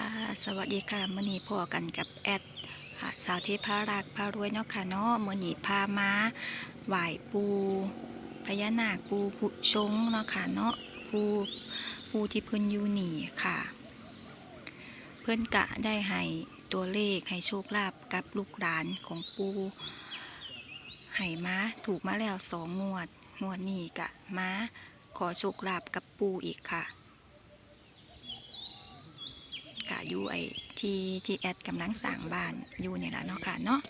ค่ะ สวัสดีค่ะมื่อนี้พอกันกับแอดสาวเทพารักพารวยเนาะค่ะเนาะมื่อนี้พามาไหวปูพญานาคปูผุชงเนาะค่ะเนาะปูปูที่เพิ่นอยู่นี่ค่ะ เพื่อนกะได้ให้ตัวเลขให้โชคลาภกับลูกหลานของปูให้มาถูกมาแล้วสองงวด งวดนี้กะมาขอโชคลาภกับปูอีกค่ะ กะอยู่ไอที่ที่แอดกำลังสร้างบ้านอยู่นี่แหละเนาะค่ะเนาะ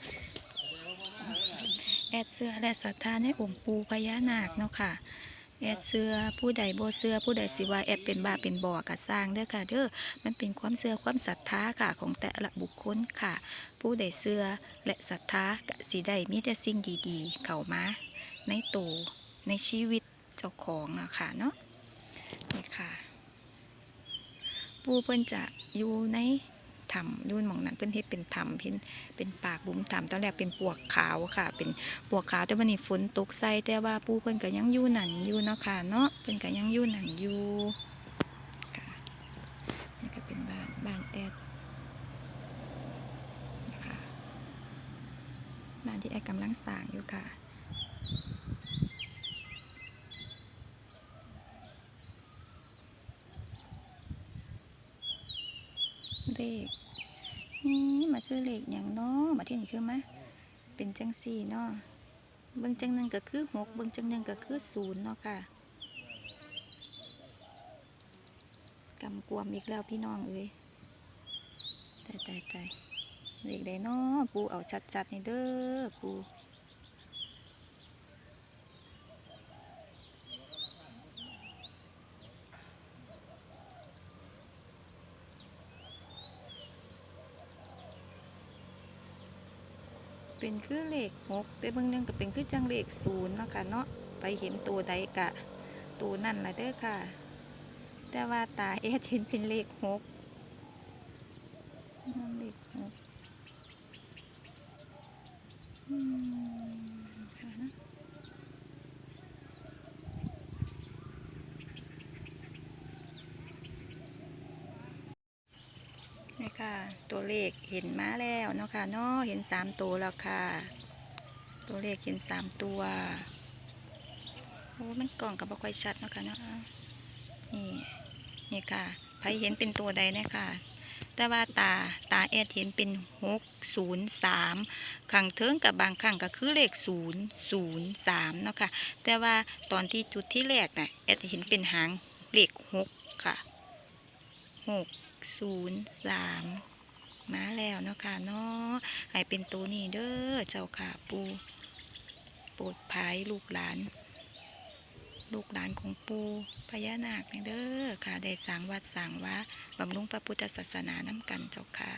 แอดเสื้อและศรัทธาในองค์ปูพญานาคเนาะค่ะแอดเสื้อผู้ใดโบเสื้อผู้ใดสิว่าแอดเป็นบ้าเป็นบ่อกัสร้างเด้อค่ะเด้อมันเป็นความเสื้อความศรัทธาค่ะของแต่ละบุคคลค่ะ ผู้ใดเสื้อและศรัทธากะสิได้มีแต่สิ่งดีๆ เข้ามาในตัวในชีวิตเจ้าของอะค่ะเนาะนี่ค่ะ ปูเพิ่นจะอยู่ในถ้ำยู่หมองนั้นเพิ่นเฮ็ดเป็นถ้ำเพิ่นเป็นปากบุ๋มถ้ำตอนแรกเป็นปวกขาวค่ะ เป็นปวกขาวแต่วันนี้ฝนตกใส่แต่ว่าปูเพิ่นก็ยังอยู่นั่นอยู่เนาะค่ะเนาะเพิ่นก็ยังอยู่นั่นอยู่ค่ะนี่ก็เป็นบ้านบ้านแอดนะคะบ้านที่แอดกำลังสร้างอยู่ค่ะ เลขนี่มาคือเลขอย่างเนาะมาที่นี่คือมาเป็นจังสี่เนาะเบิ่งจังหนึ่งก็คือหกเบิ่งจังหนึ่งก็คือศูนย์เนาะค่ะกำกวมอีกแล้วพี่น้องเอ้ยตายตายตายเลขใดเนาะปูเอาชัดๆนี่เด้อปู เป็นคือเลขหกแต่เบื้องนึงก็เป็นคือจังเลขศูนย์เนาะค่ะเนาะไปเห็นตัวใดกะตัวนั่นละเด้อค่ะ แต่ว่าตาเอสเห็นเป็นเลขหกเลขหกอืมค่ะนะ นี่ค่ะ ตัวเลขเห็นมาแล้วเนาะค่ะเนาะเห็นสามตัวแล้วค่ะ ตัวเลขเห็นสามตัวโอ้มันกล่องกับบ่ค่อยชัดเนาะค่ะเนาะนี่นี่ค่ะใครเห็นเป็นตัวใดเนะค่ะ แต่ว่าตาตาแอดเห็นเป็นหกศูนย์สามขังเทิงกับบางครั้งก็คือเลขศูนย์ศูนย์สามเนาะค่ะ แต่ว่าตอนที่จุดที่แรกน่ะแอดเห็นเป็นหางเลขหกค่ะหก ศูนย์สามมาแล้วเนาะค่ะเนาะให้เป็นตัวนี้เด้อเจ้าค่ะปูโปรดภายลูกหลาน ลูกหลานของปูพญานาคเด้อค่ะได้สร้างวัดสร้างว่าบำรุงพระพุทธศาสนาน้ำกันเจ้าค่ะ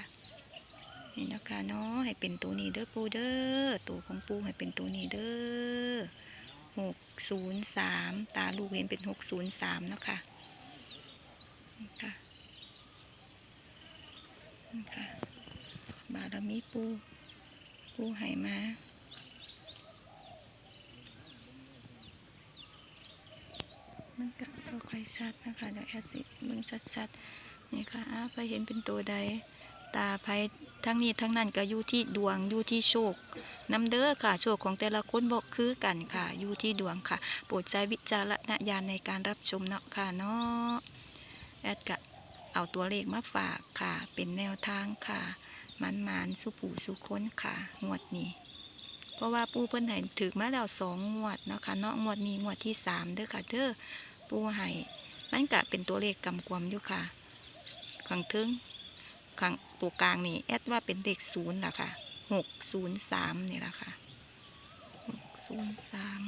นี่นะคะเนาะให้เป็นตัวนี้เด้อปูเด้อตัวของปูให้เป็นตัวนี้เด้อหกศูนย์สามตาลูกเห็นเป็นหกศูนย์สามเนาะค่ะค่ะ ค่ะบารมีปู ปูให้มามันก็บ่ค่อยชัดนะคะเดี๋ยวแอดสิมึงชัดๆนี่ค่ะอ้าวไปเห็นเป็นตัวใด ตาภัยทั้งนี้ทั้งนั้นก็อยู่ที่ดวงอยู่ที่โชคน้ำเด้อค่ะ โชคของแต่ละคนบอกคือกันค่ะอยู่ที่ดวงค่ะ โปรดใช้วิจารณญาณในการรับชมเนาะค่ะเนาะแอดก็ เอาตัวเลขมาฝากค่ะ เป็นแนวทางค่ะ มันมานสุปูสุค้นค่ะ งวดนี้ เพราะว่าปูเพิ่นให้ถือมาแล้วสองงวดนะคะเนาะงวดนี้งวดที่สามเด้อค่ะเด้อปูให้มันก็เป็นตัวเลขกำกวมอยู่ค่ะข้างทึงข้างตัวกลางนี่แอดว่าเป็นเลขศูนย์ละค่ะหกศูนย์สามนี่แหละค่ะหกศูนย์สาม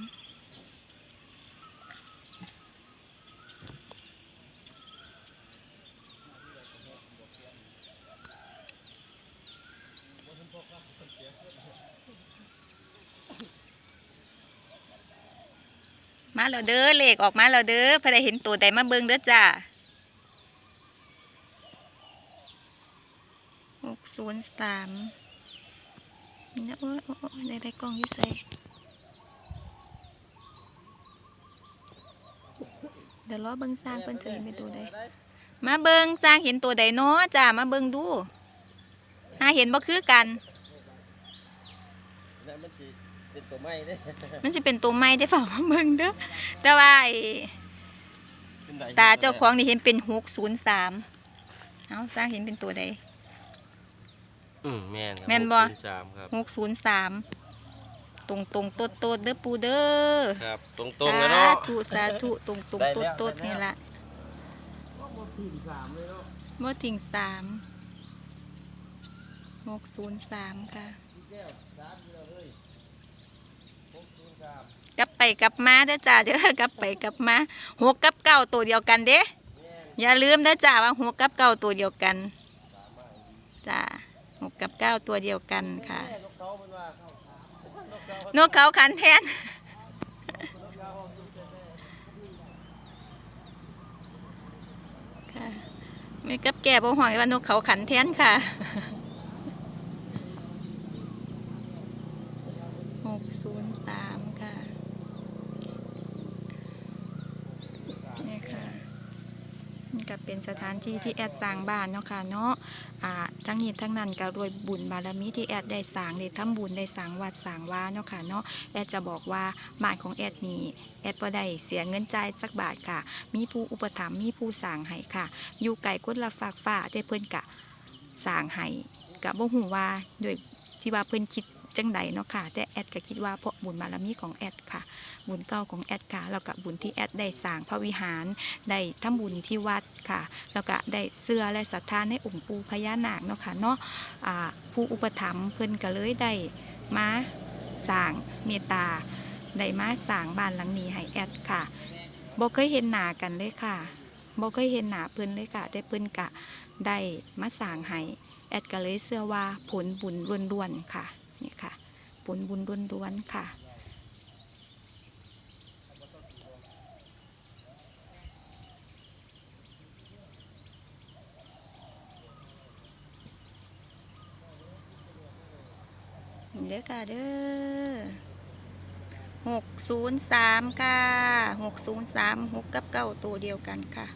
มาแล้วเด้อเลขออกมาแล้วเด้อพอได้เห็นตัวใดมาเบิ่งเด้อจ้าหกศูนย์สามนี่นะโอ้ยโอ้ยได้ได้กล้องยู่ใส่เดี๋ยวรอเบิ่งสร้างเพิ่นจะเห็นเป็นตัวใดมาเบิงจ้างเห็นตัวใดเนาะจ้ามาเบิงดูหาเห็นบ่คือกัน เป็นตัวไม้เด้มันจะเป็นตัวไม้ได้ฝ่ามาเบิงเด้อแต่ว่าไอ้เป็นไหนตาเจ้าของนี่เห็นเป็นหกศูนย์สามเอาสร้างเห็นเป็นตัวใดอืมแม่นครับแม่นบ่หกศูย์สามครับหกศูนย์สามตรงตรงโตดโตดเด้อปูเด้อครับตรงๆแล้วเนาะสาธุสาธุตรงตรงโตดโตดนี่ละที่สามเลยเนาะบ่ทิ้งสามหกศูนย์สามค่ะแกลับไปกลับมาเด้อจ้าเด้อกลับไปกลับมาหกกับเก้าตัวเดียวกันเด้อย่าลืมนะจ้าว่าหกกับเก้าตัวเดียวกันจ้าหกกับเก้าตัวเดียวกันค่ะนกเขาเป็นว่าเข้าขานกเขานกเขาขันแทนค่ะไม่กับแก่บ่ห่วงว่านกเขาขันแทนค่ะหกศูนย์สามค่ะนี่ค่ะ นี่ก็ เป็นสถานที่ที่แอดสร้างบ้านเนาะค่ะเนาะอ่าทั้งนี้ทั้งนั้นก็รวยบุญบารมีที่แอดได้สร้างได้ทำบุญได้สร้างวัดสร้างว่าเนาะค่ะเนาะแอดจะบอกว่าบ้านของแอดนี่แอดบ่ได้เสียเงินจ่ายสักบาทค่ะ มีผู้อุปถัมภ์มีผู้สร้างให้ค่ะ อยู่ไกลกุดละฝากฟ้าแต่เพิ่นกะสร้างให้กะบ่ฮู้ว่าด้วยที่ว่าเพิ่นคิดจังใดเนาะค่ะ แต่แอดก็คิดว่าเพราะบุญบารมีของแอดค่ะ บุญเก่าของแอดค่ะแล้วก็บุญที่แอดได้สร้างพระวิหารได้ทำบุญที่วัดค่ะ แล้วก็ได้เสื้อและศรัทธาในองค์ปู่พญานาคเนาะค่ะเนาะอ่าผู้อุปถัมภ์เพิ่นก็เลยได้มาสร้างเมตตาได้มาสร้างบ้านหลังนี้ให้แอดค่ะบ่เคยเห็นหน้ากันเลยค่ะบ่เคยเห็นหน้าเพิ่นเลยค่ะแต่เพิ่นกะได้มาสร้างให้แอดก็เลยเชื่อว่าผลบุญล้วนๆค่ะนี่ค่ะผลบุญล้วนๆค่ะ เด้อค่ะเด้อหกศูนย์สามค่ะหกศูนย์สามหกกับเก้าตัวเดียวกันค่ะ